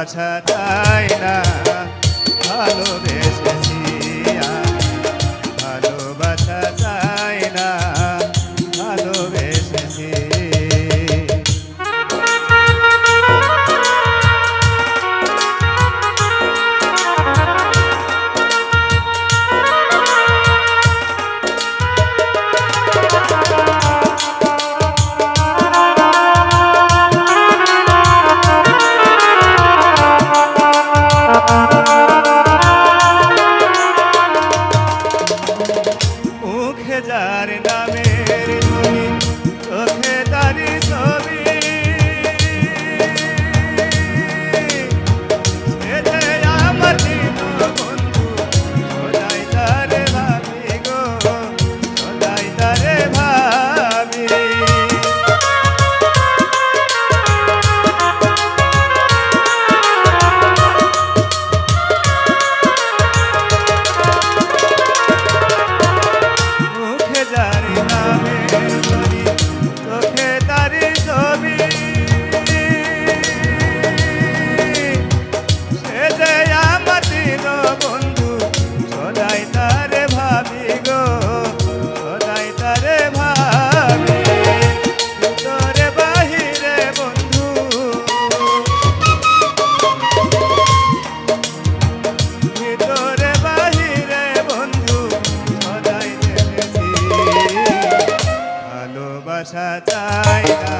ভালোবাসা তাই না? ভালোবাসা বাসা চাই না।